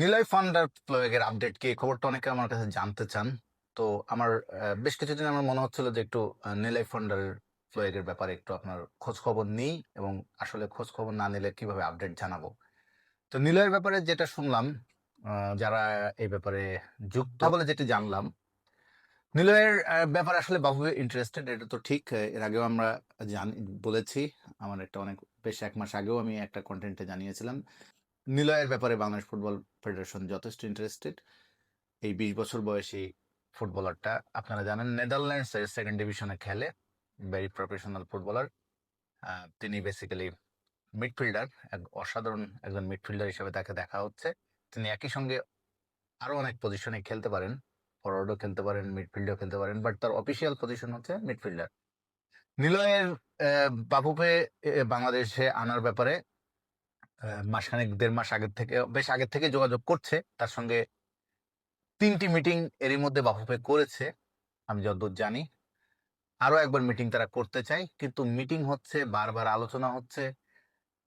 নিলয় ফান্ডার প্রয়োগের আপডেট কি? এই খবরটা অনেকে আমার কাছে জানতে চান। তো আমার বেশ কিছুদিন আমার মনে হচ্ছিল যে একটু নিলয় ফান্ডার প্রয়োগের ব্যাপারে একটু আপনার খোঁজ খবর নিই এবং আসলে খোঁজ খবর না নিলে কীভাবে আপডেট জানাব? তো নিলয়ের ব্যাপারে যেটা শুনলাম যারা এই ব্যাপারে যুক্ত বলে যেটা জানলাম নিলয়ের ব্যাপারে আসলে বাবু ইন্টারেস্টেড এটা তো ঠিক। এর আগেও আমরা জানি, বলেছি, আমার একটা অনেক, বেশ এক মাস আগেও আমি একটা কন্টেন্টে জানিয়েছিলাম। নিলয়ের ব্যাপারে বাংলাদেশ ফুটবল ফেডারেশন যথেষ্ট ইন্টারেস্টেড এই বিশ বছর বয়সী ফুটবলারটা, আপনারা জানেন নেদারল্যান্ডস এর সেকেন্ড ডিভিশনে খেলে ভেরি প্রফেশনাল ফুটবলার তিনি বেসিক্যালি মিডফিল্ডার এক অসাধারণ একজন মিডফিল্ডার হিসেবে তাকে দেখা হচ্ছে। তিনি একই সঙ্গে আরও অনেক পজিশনে খেলতে পারেন ফরওয়ার্ডও খেলতে পারেন মিডফিল্ডও খেলতে পারেন বাট তার অফিসিয়াল পজিশন হচ্ছে মিডফিল্ডার নিলয়ের বাফুফে বাংলাদেশে আনার ব্যাপারে মাসখানেক, দেড় মাস আগের থেকে, বেশ আগের থেকে যোগাযোগ করছে। তার সঙ্গে তিনটি মিটিং এরই মধ্যে বাফুফে করেছে, আমি যতদূর জানি। আরও একবার মিটিং তারা করতে চায়, কিন্তু মিটিং হচ্ছে, বারবার আলোচনা হচ্ছে,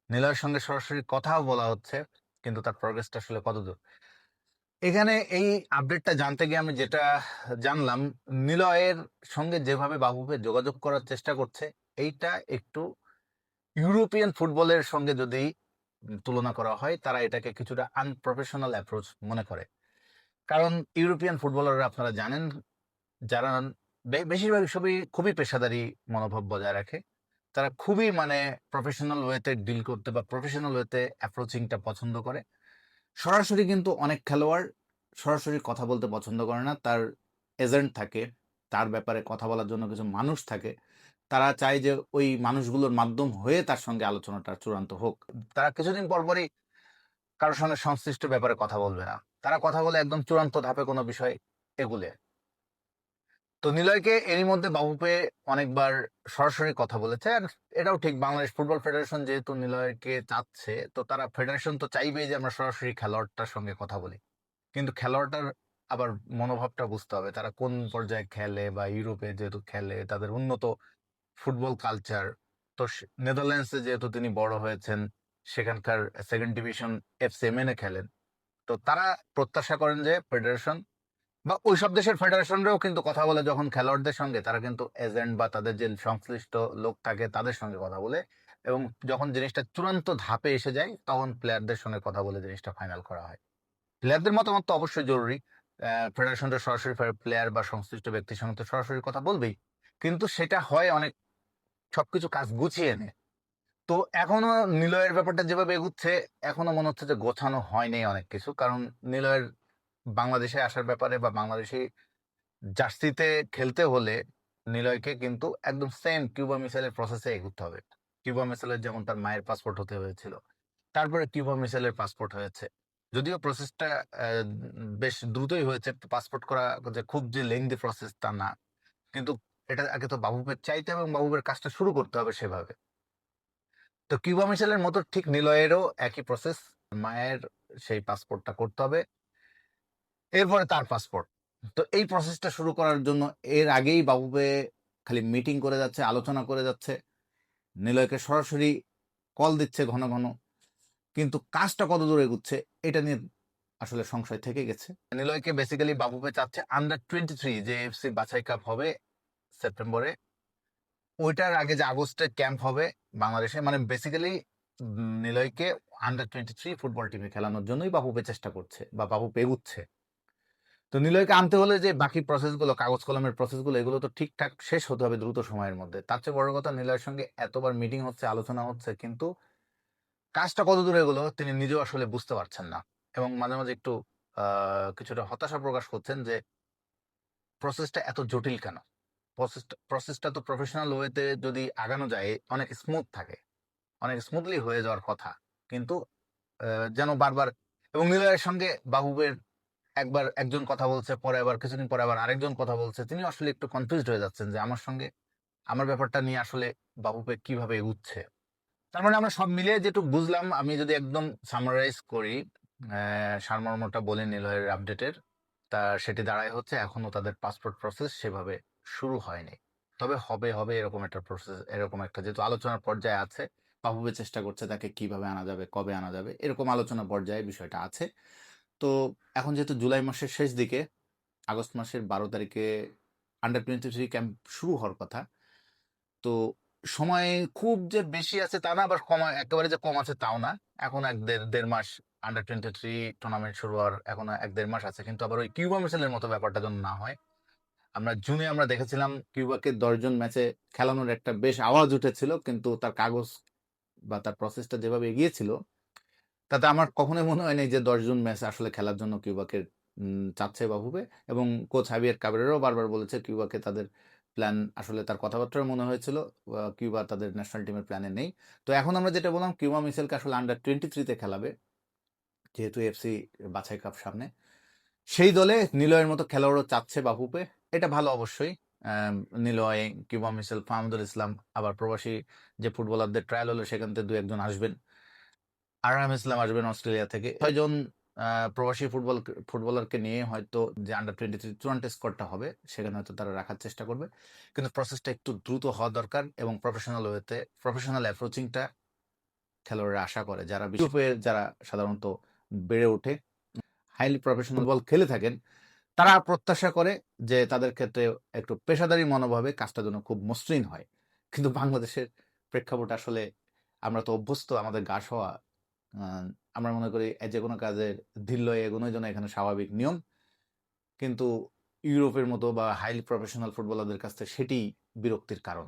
নিলয়ের সঙ্গে সরাসরি কথাও বলা হচ্ছে, কিন্তু তার প্রগ্রেসটা আসলে কতদূর? এখানে এই আপডেটটা জানতে গিয়ে আমি যেটা জানলাম, নিলয়ের সঙ্গে যেভাবে বাবুকে যোগাযোগ করার চেষ্টা করছে, এইটা একটু ইউরোপিয়ান ফুটবলের সঙ্গে যদি তুলনা করা হয়, তারা এটাকে কিছুটা আনপ্রফেশনাল অ্যাপ্রোচ মনে করে। কারণ ইউরোপিয়ান ফুটবলাররা আপনারা জানেন, যারা বেশিরভাগ সবই খুবই পেশাদারি মনোভাব বজায় রাখে। তারা খুবই মানে প্রফেশনাল ওয়েতে ডিল করতে বা প্রফেশনাল ওয়েতে অ্যাপ্রোচিংটা পছন্দ করে। সরাসরি কিন্তু অনেক খেলোয়াড় সরাসরি কথা বলতে পছন্দ করে না। তার এজেন্ট থাকে, তার ব্যাপারে কথা বলার জন্য কিছু মানুষ থাকে। তারা চায় যে ওই মানুষগুলোর মাধ্যম হয়ে তার সঙ্গে আলোচনাটা চূড়ান্ত হোক। তারা কিছুদিন পরপরই কারোর সঙ্গে সংশ্লিষ্ট ব্যাপারে কথা বলবে না। তারা কথা বলে একদম চূড়ান্ত ধাপে কোনো বিষয় এগুলে। তো নিলয়কে এরই মধ্যে বাবুপে অনেকবার সরাসরি কথা বলেছে আর এটাও ঠিক বাংলাদেশ ফুটবল ফেডারেশন যেহেতু নিলয়কে চাচ্ছে, তো তারা ফেডারেশন তো চাইবেই যে আমরা সরাসরি খেলোয়াড়টার সঙ্গে কথা বলি। কিন্তু খেলোয়াড়টার আবার মনোভাবটা বুঝতে হবে। তারা কোন পর্যায়ে খেলে বা ইউরোপে যেহেতু খেলে, তাদের উন্নত ফুটবল কালচার। তো নেদারল্যান্ডসে যেহেতু তিনি বড় হয়েছেন, সেখানকার সেকেন্ড ডিভিশন এফসিএমএন এ খেলেন। তো তারা প্রত্যাশা করেন যে ফেডারেশন বা ওইসব দেশের ফেডারেশনরাও কিন্তু কথা বলে যখন খেলোয়াড়দের সঙ্গে, তারা কিন্তু এজেন্ট বা তাদের যে সংশ্লিষ্ট লোক থাকে তাদের সঙ্গে কথা বলে এবং যখন জিনিসটা চূড়ান্ত ধাপে এসে যায়, তখন প্লেয়ারদের সঙ্গে কথা বলে জিনিসটা ফাইনাল করা হয়। প্লেয়ারদের মতামত তো অবশ্যই জরুরি। ফেডারেশনটা সরাসরি প্লেয়ার বা সংশ্লিষ্ট ব্যক্তির সঙ্গে তো সরাসরি কথা বলবেই। কিন্তু সেটা হয় অনেক সবকিছু কাজ গুছিয়ে এনে তো এখনও নিলয়ের ব্যাপারটা যেভাবে এগুচ্ছে, এখনও মনে হচ্ছে যে গোছানো হয়নি অনেক কিছু। কারণ নিলয়ের বাংলাদেশে আসার ব্যাপারে বা বাংলাদেশি জার্সিতে খেলতে হলে নিলয়কে কিন্তু একদম সেম কিউবা মিসাইলের প্রসেসে এগুতে হবে। কিউবা মিসাইলের যেমন তার মায়ের পাসপোর্ট হতে হয়েছিল, তারপরে কিউবা মিসাইলের পাসপোর্ট হয়েছে। যদিও প্রসেসটা বেশ দ্রুতই হয়েছে পাসপোর্ট করা যে খুব যে লেন্দি প্রসেস তা না। কিন্তু এটা আগে তো বাবুবের চাইতে এবং বাবুবের কাজটা শুরু করতে হবে সেভাবে। তো কিউবা মিসাইলের মতো ঠিক নিলয়েরও একই প্রসেস মায়ের সেই পাসপোর্টটা করতে হবে। এরপরে তার পাসপোর্ট তো এই প্রসেসটা শুরু করার জন্য এর আগেই বাবুবে খালি মিটিং করে যাচ্ছে, আলোচনা করে যাচ্ছে। নিলয়কে সরাসরি কল দিচ্ছে ঘন ঘন। কিন্তু কাজটা কত দূর এগুচ্ছে, এটা নিয়ে আসলে সংশয় থেকে গেছে। নিলয়কে বেসিক্যালি বাবুবে চাচ্ছে আন্ডার টোয়েন্টি থ্রি যে এফসি বাছাই কাপ হবে। সেপ্টেম্বরে। ওইটার আগে যে আগস্টে ক্যাম্প হবে বাংলাদেশে মানে বেসিক্যালি নিলয়কে আন্ডার টোয়েন্টি থ্রি ফুটবল টিমে খেলানোর জন্যই বাবুপে চেষ্টা করছে বা বাবু পেগুচ্ছে তো নিলয়কে আনতে হলে যে বাকি প্রসেসগুলো কাগজ কলমের প্রসেসগুলো এগুলো তো ঠিকঠাক শেষ হতে হবে দ্রুত সময়ের মধ্যে। তার চেয়ে বড় কথা নিলয়ের সঙ্গে এতবার মিটিং হচ্ছে, আলোচনা হচ্ছে, কিন্তু কাজটা কত দূরে এগুলো তিনি নিজেও আসলে বুঝতে পারছেন না। এবং মাঝে মাঝে একটু কিছুটা হতাশা প্রকাশ করছেন যে প্রসেসটা এত জটিল কেন? প্রসেসটা তো প্রফেশনাল ওয়েতে যদি আগানো যায়, অনেক স্মুথ থাকে। অনেক স্মুথলি হয়ে যাওয়ার কথা। কিন্তু যেন বারবার, এবং নিলয়ের সঙ্গে বাবুবের একবার একজন কথা বলছে, পরে আবার কিছুদিন পরে আবার আরেকজন কথা বলছে, তিনি আসলে একটু কনফিউজ হয়ে যাচ্ছেন যে আমার সঙ্গে, আমার ব্যাপারটা নিয়ে আসলে বাবুপে কীভাবে এগুচ্ছে। তার মানে আমরা সব মিলিয়ে যেটুকু বুঝলাম, আমি যদি একদম সামারাইজ করি সারমর্মটা বলে নিলয়ের আপডেটের তা সেটি দাঁড়ায় হচ্ছে এখনও তাদের পাসপোর্ট প্রসেস সেভাবে শুরু হয়নি। তবে হবে হবে এরকম একটা প্রসেস এরকম একটা যেহেতু আলোচনার পর্যায়ে আছে বাবুবে চেষ্টা করছে তাকে কীভাবে আনা যাবে, কবে আনা যাবে, এরকম আলোচনা পর্যায়ে বিষয়টা আছে। তো এখন যেহেতু জুলাই মাসের শেষ দিকে, আগস্ট মাসের বারো তারিখে আন্ডার টোয়েন্টি থ্রি ক্যাম্প শুরু হওয়ার কথা, তো সময় খুব যে বেশি আছে তা না, আবার কম, একেবারে যে কম আছে তাও না। এখন এক দেড় দেড় মাস আন্ডার টোয়েন্টি থ্রি টুর্নামেন্ট শুরু হওয়ার, এখন এক দেড় মাস আছে, কিন্তু আবার ওই কিউবা মিসেলের মতো ব্যাপারটা যেন না হয়। আমরা জুনে আমরা দেখেছিলাম কিউবাকে দশজন ম্যাচে খেলানোর একটা বেশ আওয়াজ উঠেছিল, কিন্তু তার কাগজ বা তার প্রসেসটা যেভাবে এগিয়েছিল, তাতে আমার কখনোই মনে হয় নাই যে দশজন ম্যাচ আসলে খেলার জন্য কিউবাকে চাচ্ছে বা ভুবে এবং কোচ হাবিয়ার কাবেরেরও বারবার বলেছে কিউবাকে তাদের প্ল্যান আসলে তার কথাবার্তায় মনে হয়েছিল কিউবা তাদের ন্যাশনাল টিমের প্ল্যানে নেই। তো এখন আমরা যেটা বললাম, কিউবা মিসেলকে আসলে আন্ডার টোয়েন্টি থ্রিতে খেলাবে, যেহেতু এফসি বাছাই কাপ সামনে। সেই দলে নিলয়ের মতো খেলোয়াড়ও চাচ্ছে বাহুপে এটা ভালো অবশ্যই। নিলয়, কিউবা মিসেল, ফাহমুদুল ইসলাম, আবার প্রবাসী যে ফুটবলারদের ট্রায়াল হলো, সেখান থেকে দু একজন আসবেন। আরহাম ইসলাম আসবেন অস্ট্রেলিয়া থেকে। ছয়জন প্রবাসী ফুটবল, ফুটবলারকে নিয়ে হয়তো যে আন্ডার টোয়েন্টি থ্রি চূড়ান্ত স্কোরটা হবে, সেখানে হয়তো তারা রাখার চেষ্টা করবে। কিন্তু প্রসেসটা একটু দ্রুত হওয়া দরকার এবং প্রফেশনাল ওয়েতে প্রফেশনাল অ্যাপ্রোচিংটা খেলোয়াড়রা আশা করে। যারা বিশ্বপের যারা সাধারণত বেড়ে ওঠে হাইলি প্রফেশনাল বল খেলে থাকেন, তারা প্রত্যাশা করে যে তাদের ক্ষেত্রে একটু পেশাদারি মনোভাবে কাজটা যেন খুব মসৃণ হয়। কিন্তু বাংলাদেশের প্রেক্ষাপট আসলে আমরা তো অভ্যস্ত, আমাদের গা হওয়া আমরা মনে করি যে কোনো কাজের ধীর এগোনোর জন্য এখানে স্বাভাবিক নিয়ম। কিন্তু ইউরোপের মতো বা হাইলি প্রফেশনাল ফুটবলারদের কাছ থেকে সেটি বিরক্তির কারণ।